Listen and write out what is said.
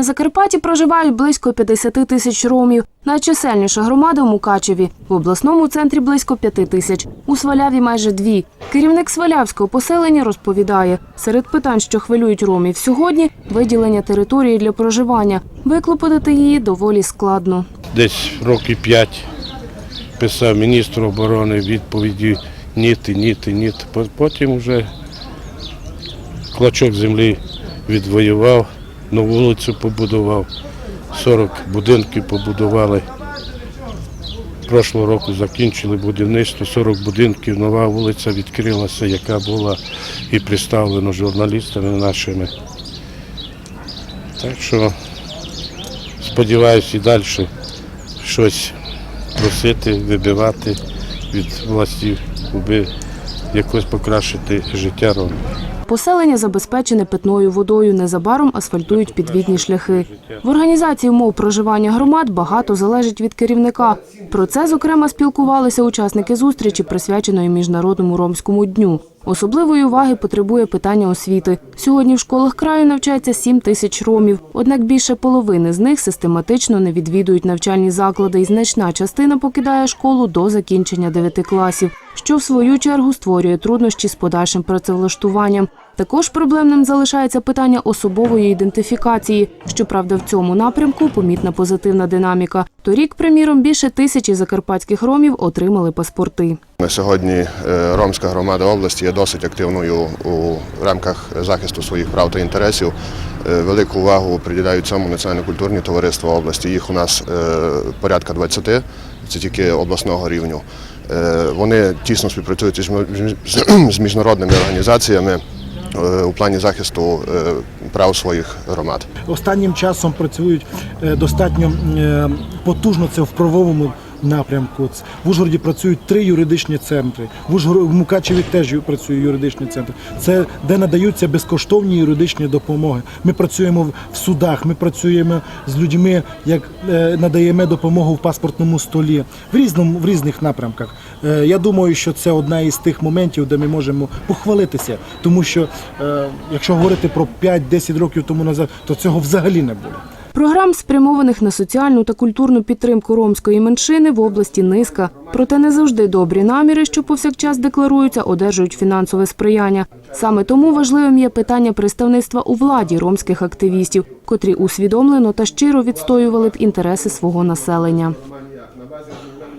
На Закарпатті проживають близько 50 тисяч ромів. Найчисельніша громада в Мукачеві. В обласному центрі близько 5 тисяч. У Сваляві майже дві. Керівник Свалявського поселення розповідає, серед питань, що хвилюють ромів сьогодні, виділення території для проживання. Виклопотати її доволі складно. Десь років п'ять писав міністру оборони відповіді ніти, ніти. По- Потім вже клочок землі відвоював, нову вулицю побудував, 40 будинків побудували. Прошлого року закінчили будівництво, 40 будинків, нова вулиця відкрилася, яка була і представлена журналістами нашими. Так що сподіваюся і далі щось просити, вибивати від властів, аби якось покращити життя ромів. Поселення забезпечене питною водою. Незабаром асфальтують підвідні шляхи. В організації умов проживання громад багато залежить від керівника. Про це, зокрема, спілкувалися учасники зустрічі, присвяченої Міжнародному ромському дню. Особливої уваги потребує питання освіти. Сьогодні в школах краю навчається 7 тисяч ромів. Однак більше половини з них систематично не відвідують навчальні заклади, і значна частина покидає школу до закінчення 9 класів, що в свою чергу створює труднощі з подальшим працевлаштуванням. Також проблемним залишається питання особової ідентифікації. Щоправда, в цьому напрямку помітна позитивна динаміка. Торік, приміром, більше тисячі закарпатських ромів отримали паспорти. На сьогодні е, ромська громада області є досить активною у рамках захисту своїх прав та інтересів. Е, Велику увагу приділяють цьому національно-культурні товариства області. Їх у нас е, порядка 20, це тільки обласного рівню. Вони тісно співпрацюють з- міжнародними організаціями у плані захисту е, прав своїх громад. Останнім часом працюють е, достатньо е, потужно це в правовому напрямку. В Ужгороді працюють три юридичні центри. В Ужгороді в Мукачеві теж працює юридичний центр. Це де надаються безкоштовні юридичні допомоги. Ми працюємо в- судах, ми працюємо з людьми, як е, надаємо допомогу в паспортному столі в різному в різних напрямках. Е, Я думаю, що це одна із тих моментів, де ми можемо похвалитися, тому що е, якщо говорити про 5-10 років тому назад, то цього взагалі не було. Програм, спрямованих на соціальну та культурну підтримку ромської меншини в області низка. Проте не завжди добрі наміри, що повсякчас декларуються, одержують фінансове сприяння. Саме тому важливим є питання представництва у владі ромських активістів, котрі усвідомлено та щиро відстоювали б інтереси свого населення.